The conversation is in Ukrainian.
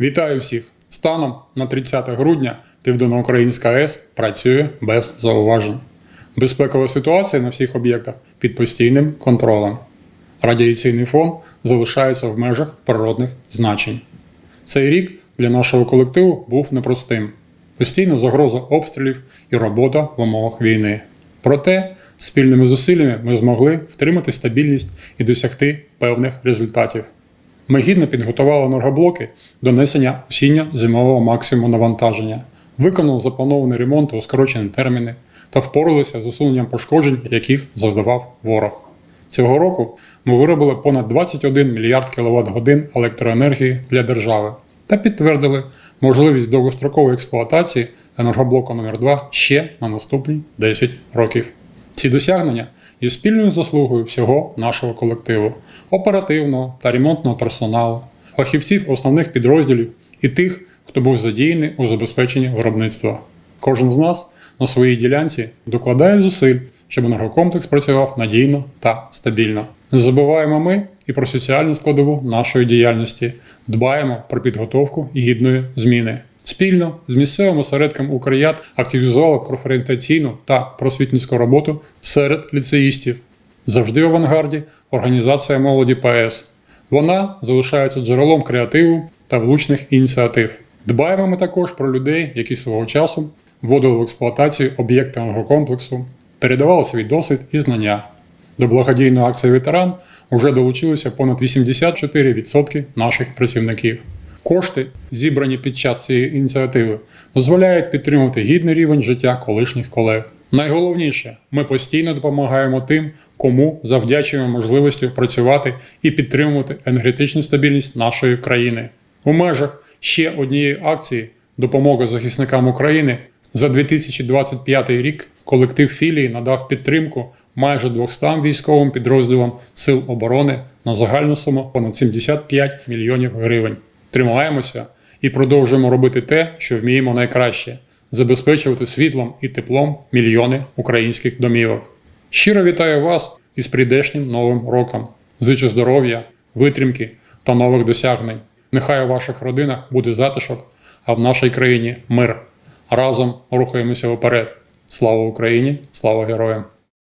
Вітаю всіх! Станом на 30 грудня Південноукраїнська АЕС працює без зауважень. Безпекова ситуація на всіх об'єктах під постійним контролем. Радіаційний фон залишається в межах природних значень. Цей рік для нашого колективу був непростим. Постійна загроза обстрілів і робота в умовах війни. Проте спільними зусиллями ми змогли втримати стабільність і досягти певних результатів. Ми гідно підготували енергоблоки до несення осіння зимового максимуму навантаження, виконали запланований ремонт у скорочені терміни та впоралися з усуненням пошкоджень, яких завдавав ворог. Цього року ми виробили понад 21 мільярд кВт годин електроенергії для держави та підтвердили можливість довгострокової експлуатації енергоблоку номер 2 ще на наступні 10 років. Ці досягнення є спільною заслугою всього нашого колективу, оперативного та ремонтного персоналу, фахівців основних підрозділів і тих, хто був задіяний у забезпеченні виробництва. Кожен з нас на своїй ділянці докладає зусиль, щоб енергокомплекс працював надійно та стабільно. Не забуваємо ми і про соціальну складову нашої діяльності, дбаємо про підготовку гідної зміни. Спільно з місцевим осередком Укрият активізували профорієнтаційну та просвітницьку роботу серед ліцеїстів. Завжди в авангарді організація молоді ПАЕС. Вона залишається джерелом креативу та влучних ініціатив. Дбаємо ми також про людей, які свого часу вводили в експлуатацію об'єкти енергокомплексу, передавали свій досвід і знання. До благодійної акції ветеран вже долучилося понад 84% наших працівників. Кошти, зібрані під час цієї ініціативи, дозволяють підтримувати гідний рівень життя колишніх колег. Найголовніше, ми постійно допомагаємо тим, кому завдячуємо можливістю працювати і підтримувати енергетичну стабільність нашої країни. У межах ще однієї акції Допомога захисникам України за 2025 рік колектив філії надав підтримку майже 200 військовим підрозділам Сил оборони на загальну суму понад 75 мільйонів гривень. Тримаємося і продовжуємо робити те, що вміємо найкраще забезпечувати світлом і теплом мільйони українських домівок. Щиро вітаю вас із прийдешнім новим роком. Зичу здоров'я, витримки та нових досягнень. Нехай у ваших родинах буде затишок, а в нашій країні мир. Разом рухаємося вперед. Слава Україні! Слава героям!